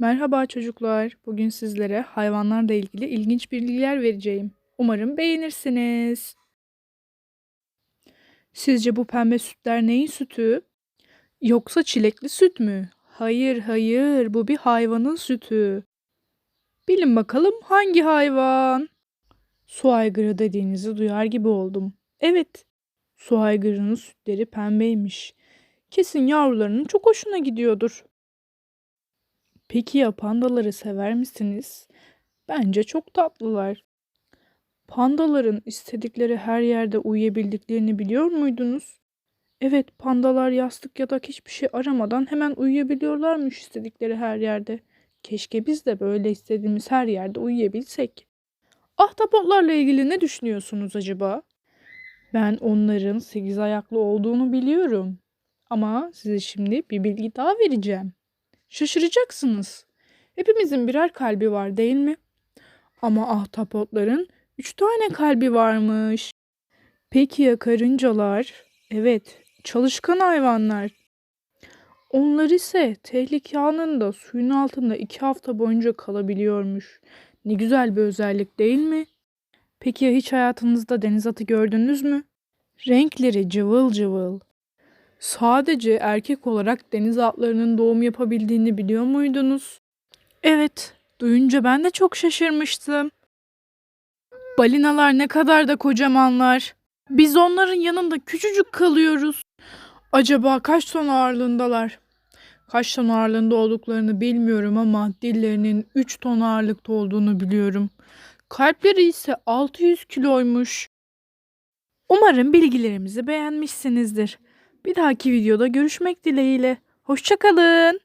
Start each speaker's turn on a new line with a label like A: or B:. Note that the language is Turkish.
A: Merhaba çocuklar. Bugün sizlere hayvanlarla ilgili ilginç bilgiler vereceğim. Umarım beğenirsiniz. Sizce bu pembe sütler neyin sütü? Yoksa çilekli süt mü? Hayır, hayır. Bu bir hayvanın sütü. Bilin bakalım hangi hayvan? Su aygırı dediğinizi duyar gibi oldum. Evet. Su aygırının sütleri pembeymiş. Kesin yavrularının çok hoşuna gidiyordur. Peki ya pandaları sever misiniz? Bence çok tatlılar. Pandaların istedikleri her yerde uyuyabildiklerini biliyor muydunuz? Evet, pandalar yastık ya da hiçbir şey aramadan hemen uyuyabiliyorlarmış istedikleri her yerde. Keşke biz de böyle istediğimiz her yerde uyuyabilsek. Ahtapotlarla ilgili ne düşünüyorsunuz acaba? Ben onların sekiz ayaklı olduğunu biliyorum. Ama size şimdi bir bilgi daha vereceğim. Şaşıracaksınız. Hepimizin birer kalbi var değil mi? Ama ahtapotların üç tane kalbi varmış. Peki ya karıncalar? Evet, çalışkan hayvanlar. Onlar ise tehlike anında suyun altında iki hafta boyunca kalabiliyormuş. Ne güzel bir özellik değil mi? Peki ya hiç hayatınızda deniz atı gördünüz mü? Renkleri cıvıl cıvıl. Sadece erkek olarak deniz atlarının doğum yapabildiğini biliyor muydunuz? Evet, duyunca ben de çok şaşırmıştım. Balinalar ne kadar da kocamanlar. Biz onların yanında küçücük kalıyoruz. Acaba kaç ton ağırlığındalar? Kaç ton ağırlığında olduklarını bilmiyorum ama dillerinin 3 ton ağırlıkta olduğunu biliyorum. Kalpleri ise 600 kiloymuş. Umarım bilgilerimizi beğenmişsinizdir. Bir dahaki videoda görüşmek dileğiyle. Hoşçakalın.